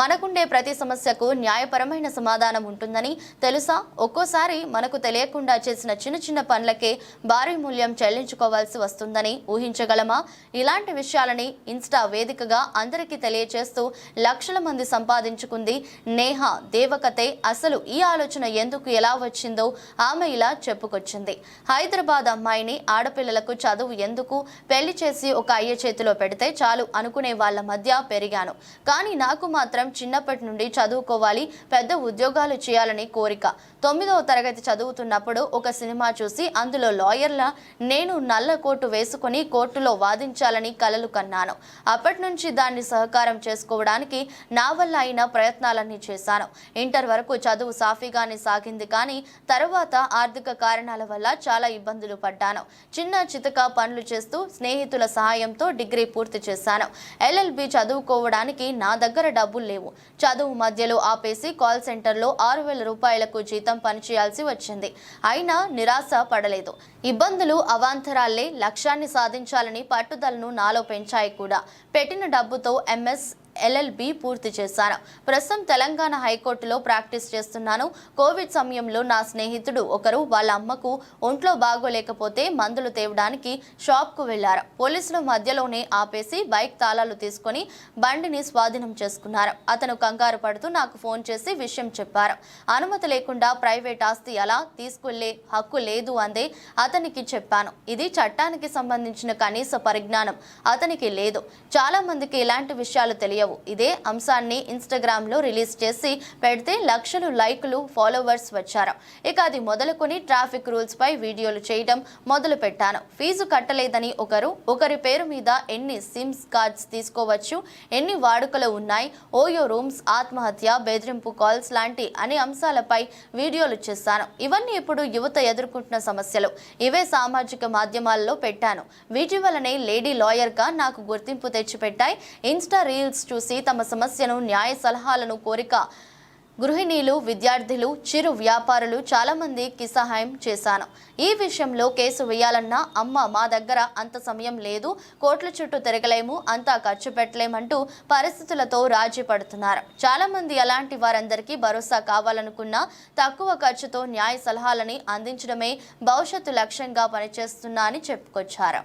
మనకుండే ప్రతి సమస్యకు న్యాయపరమైన సమాధానం ఉంటుందని తెలుసా? ఒక్కోసారి మనకు తెలియకుండా చేసిన చిన్న చిన్న పనులకే భారీ మూల్యం చెల్లించుకోవాల్సి వస్తుందని ఊహించగలమా? ఇలాంటి విషయాలని ఇన్స్టా వేదికగా అందరికీ తెలియచేస్తూ లక్షల మంది సంపాదించుకుంది నేహ. దేవకతే అసలు ఈ ఆలోచన ఎందుకు ఎలా వచ్చిందో ఆమె ఇలా చెప్పుకొచ్చింది. హైదరాబాద్ అమ్మాయిని ఆడపిల్లలకు చదువు ఎందుకు? పెళ్ళి చేసి ఒక అయ్య చేతిలో పెడితే చాలు అనుకునే వాళ్ళ మధ్య పెరిగాను. కానీ నాకు మాత్రం చిన్నప్పటి నుండి చదువుకోవాలి పెద్ద ఉద్యోగాలు చేయాలని కోరిక. తొమ్మిదవ తరగతి చదువుతున్నప్పుడు ఒక సినిమా చూసి అందులో లాయర్ల నేను నల్ల కోటు వేసుకుని కోర్టులో వాదించాలని కలలు కన్నాను. అప్పటి నుంచి దాన్ని సహకారం చేసుకోవడానికి నా వల్ల అయిన ప్రయత్నాలన్నీ చేశాను. ఇంటర్ వరకు చదువు సాఫీగానే సాగింది కానీ తర్వాత ఆర్థిక కారణాల వల్ల చాలా ఇబ్బందులు పడ్డాను. చిన్న చితక పనులు చేస్తూ స్నేహితుల సహాయంతో డిగ్రీ పూర్తి చేశాను. ఎల్ఎల్బి చదువుకోవడానికి నా దగ్గర డబ్బు డబ్బులు లేవు. చదువు మధ్యలో ఆపేసి కాల్ సెంటర్లో ఆరు వేల రూపాయలకు జీతం పనిచేయాల్సి వచ్చింది. అయినా నిరాశ పడలేదు. ఇబ్బందులు అవాంతరాలే లక్ష్యాన్ని సాధించాలని పట్టుదలను నాలో పెంచాయి కూడా. పెట్టిన డబ్బుతో ఎంఎస్ ఎల్ఎల్బి పూర్తి చేశాను ప్రస్తుతం తెలంగాణ హైకోర్టులో ప్రాక్టీస్ చేస్తున్నాను. కోవిడ్ సమయంలో నా స్నేహితుడు ఒకరు వాళ్ళ అమ్మకు ఒంట్లో బాగోలేకపోతే మందులు తేవడానికి షాప్కు వెళ్ళారు. పోలీసులు మధ్యలోనే ఆపేసి బైక్ తాళాలు తీసుకొని బండిని స్వాధీనం చేసుకున్నారు. అతను కంగారు పడుతూ నాకు ఫోన్ చేసి విషయం చెప్పారు. అనుమతి లేకుండా ప్రైవేట్ ఆస్తి అలా తీసుకెళ్ళే హక్కు లేదు అందే అతనికి చెప్పాను. ఇది చట్టానికి సంబంధించిన కనీస పరిజ్ఞానం. అతనికి లేదు. చాలా మందికి ఇలాంటి విషయాలు తెలియవు ఇదే అంశాన్ని ఇన్స్టాగ్రామ్లో రిలీజ్ చేసి పెడితే లక్షలు లైకులు ఫాలోవర్స్ వచ్చారు. ఇక అది మొదలుకొని ట్రాఫిక్ రూల్స్పై వీడియోలు చేయడం మొదలు పెట్టాను ఫీజు కట్టలేదని ఒకరు ఒకరి పేరు మీద ఎన్ని సిమ్స్ కార్డ్స్ తీసుకోవచ్చు ఎన్ని వాడుకలు ఉన్నాయి ఓయో రూమ్స్ ఆత్మహత్య బెదిరింపు కాల్స్ లాంటి అనే అంశాలపై వీడియోలు చేశాను. ఇవన్నీ ఇప్పుడు యువత ఎదుర్కొంటున్న సమస్యలు. ఇవే సామాజిక మాధ్యమాల్లో పెట్టాను. వీటి వలనే లేడీ లాయర్గా నాకు గుర్తింపు తెచ్చిపెట్టాయి. ఇన్స్టా రీల్స్ చూసి తమ సమస్యను న్యాయ సలహాలను కోరిక గృహిణీలు విద్యార్థులు చిరు వ్యాపారులు చాలామందికి సహాయం చేశాను. ఈ విషయంలో కేసు వేయాలన్నా అమ్మ మా దగ్గర అంత సమయం లేదు కోట్ల చుట్టూ తిరగలేము అంతా ఖర్చు పెట్టలేమంటూ పరిస్థితులతో రాజీ పడుతున్నారు. చాలామంది అలాంటి వారందరికీ భరోసా కావాలనుకున్నా తక్కువ ఖర్చుతో న్యాయ సలహాలని అందించడమే భవిష్యత్తు లక్ష్యంగా పనిచేస్తున్నా అని చెప్పుకొచ్చారు.